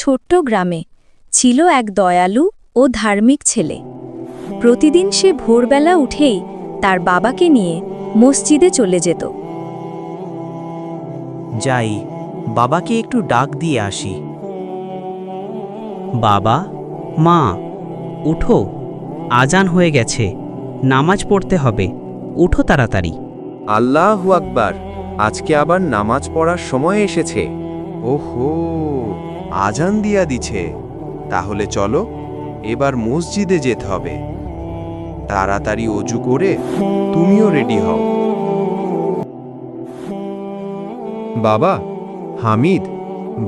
ছোট্ট গ্রামে ছিল এক দয়ালু ও ধার্মিক ছেলে। প্রতিদিন সে ভোরবেলা উঠেই তার বাবাকে নিয়ে মসজিদে চলে যেত। যাই বাবাকে একটু ডাক দিয়ে আসি। বাবা মা উঠো। আজান হয়ে গেছে। নামাজ পড়তে হবে। উঠো তাড়াতাড়ি। আল্লাহ আকবার। আজকে আবার নামাজ পড়ার সময় এসেছে। ওহো! আজান দিয়া দিছে। তাহলে চলো, এবার মসজিদে যেতে হবে। তাড়াতাড়ি অজু করে তুমিও রেডি হও। বাবা, হামিদ,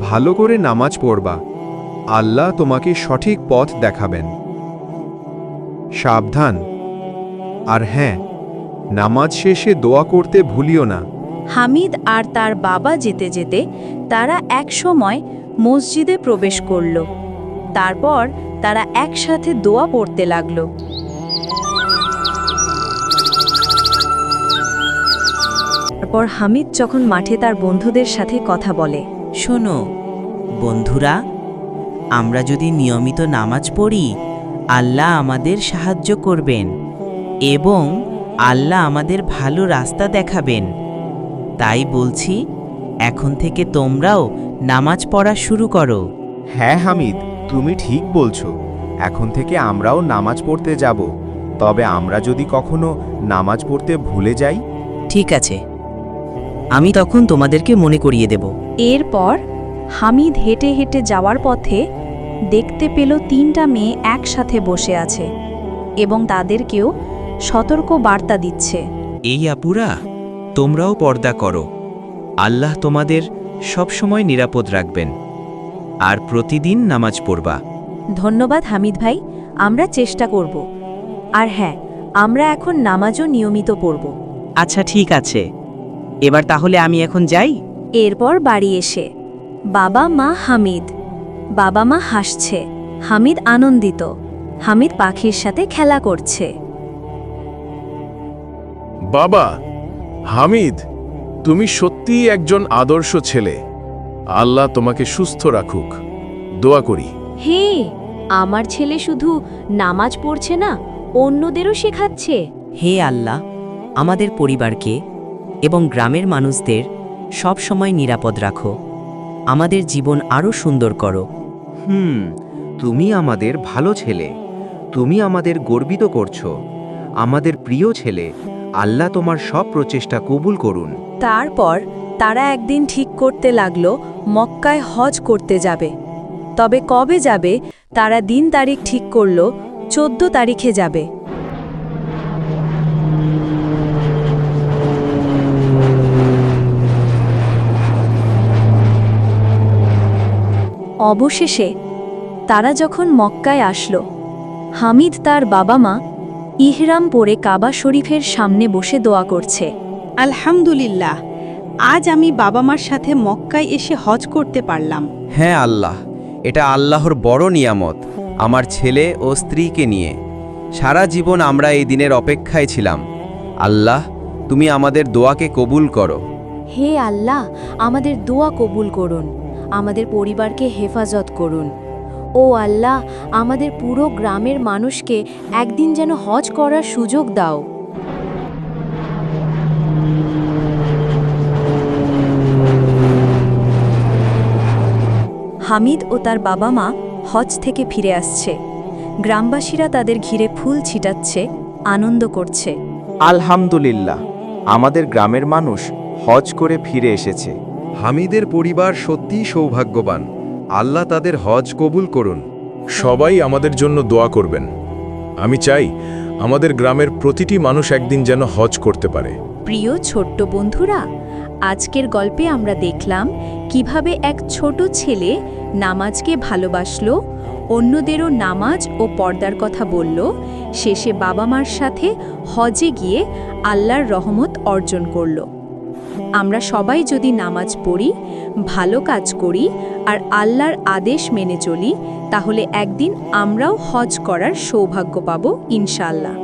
ভালো করে নামাজ পড়বা। আল্লাহ তোমাকে সঠিক পথ দেখাবেন। সাবধান। আর হ্যাঁ নামাজ শেষে দোয়া করতে ভুলিও না। হামিদ আর তার বাবা যেতে যেতে তারা একসময় মসজিদে প্রবেশ করল। তারপর তারা একসাথে দোয়া পড়তে লাগল। তারপর হামিদ যখন মাঠে তার বন্ধুদের সাথে কথা বলে, শোনো, বন্ধুরা, আমরা যদি নিয়মিত নামাজ পড়ি, আল্লাহ আমাদের সাহায্য করবেন এবং আল্লাহ আমাদের ভালো রাস্তা দেখাবেন। তাই বলছি এখন থেকে তোমরাও নামাজ পড়া শুরু করো। হ্যাঁ হামিদ তুমি ঠিক বলছো। এখন থেকে আমরাও নামাজ পড়তে যাব। তবে আমরা যদি কখনো নামাজ পড়তে ভুলে যাই? ঠিক আছে। আমি তখন তোমাদেরকে মনে করিয়ে দেব। এরপর হামিদ হেঁটে হেঁটে যাওয়ার পথে দেখতে পেল তিনটা মেয়ে একসাথে বসে আছে এবং তাদেরকেও সতর্ক বার্তা দিচ্ছে। এই আপুরা তোমরাও পর্দা করো। আল্লাহ তোমাদের সবসময় নিরাপদ রাখবেন আর প্রতিদিন নামাজ পড়বা। ধন্যবাদ হামিদ ভাই আমরা চেষ্টা করব। আর হ্যাঁ আমরা এখন নামাজও নিয়মিত পড়ব। আচ্ছা ঠিক আছে। এবার তাহলে আমি এখন যাই? এরপর বাড়ি এসে। বাবা মা হামিদ। বাবা মা হাসছে। হামিদ আনন্দিত। হামিদ পাখির সাথে খেলা করছে। বাবা হামিদ। তুমি সত্যিই একজন আদর্শ ছেলে। আল্লাহ তোমাকে সুস্থ রাখুক। দোয়া করি। হে আমার ছেলে শুধু নামাজ পড়ছে না অন্যদেরও শেখাচ্ছে। হে আল্লাহ আমাদের পরিবারকে এবং গ্রামের মানুষদের সব সময় নিরাপদ রাখো। আমাদের জীবন আরও সুন্দর করো। হুম তুমি আমাদের ভালো ছেলে। তুমি আমাদের গর্বিত করছ। আমাদের প্রিয় ছেলে, আল্লাহ তোমার সব প্রচেষ্টা কবুল করুন। তারপর তারা একদিন ঠিক করতে লাগল, মক্কায় হজ করতে যাবে। তবে কবে যাবে, তারা দিন তারিখ ঠিক করল, চোদ্দ তারিখে যাবে। অবশেষে তারা যখন মক্কায় আসলো, হামিদ তার বাবা মা ইহরাম পরে কাবা শরীফের সামনে বসে দোয়া করছে। আলহামদুলিল্লাহ আজ আমি বাবা মার সাথে মক্কায় এসে হজ করতে পারলাম। হ্যাঁ আল্লাহ এটা আল্লাহর বড় নিয়ামত আমার ছেলে ও স্ত্রীকে নিয়ে। সারা জীবন আমরা এই দিনের অপেক্ষায় ছিলাম। আল্লাহ তুমি আমাদের দোয়াকে কবুল করো। হে আল্লাহ আমাদের দোয়া কবুল করুন। আমাদের পরিবারকে হেফাজত করুন। ও আল্লাহ আমাদের পুরো গ্রামের মানুষকে একদিন যেন হজ করার সুযোগ দাও। হামিদ ও তার বাবা মা হজ থেকে ফিরে আসছে। গ্রামবাসীরা তাদের ঘিরে ফুল ছিটাচ্ছে আনন্দ করছে। আলহামদুলিল্লাহ আমাদের গ্রামের মানুষ হজ করে ফিরে এসেছে। হামিদের পরিবার সত্যিই সৌভাগ্যবান। আল্লাহ তাদের হজ কবুল করুন। সবাই আমাদের জন্য দোয়া করবেন। আমি চাই আমাদের গ্রামের প্রতিটি মানুষ একদিন যেন হজ করতে পারে। প্রিয় ছোট্ট বন্ধুরা, আজকের গল্পে আমরা দেখলাম কীভাবে এক ছোট ছেলে নামাজকে ভালোবাসলো, অন্যদেরও নামাজ ও পর্দার কথা বলল, শেষে বাবা মার সাথে হজে গিয়ে আল্লাহর রহমত অর্জন করল। আমরা সবাই যদি নামাজ পড়ি, ভালো কাজ করি আর আল্লাহর আদেশ মেনে চলি, তাহলে একদিন আমরাও হজ করার সৌভাগ্য পাব ইনশাল্লাহ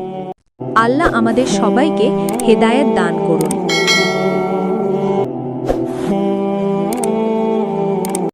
আল্লাহ আমাদের সবাইকে হেদায়েত দান করুন।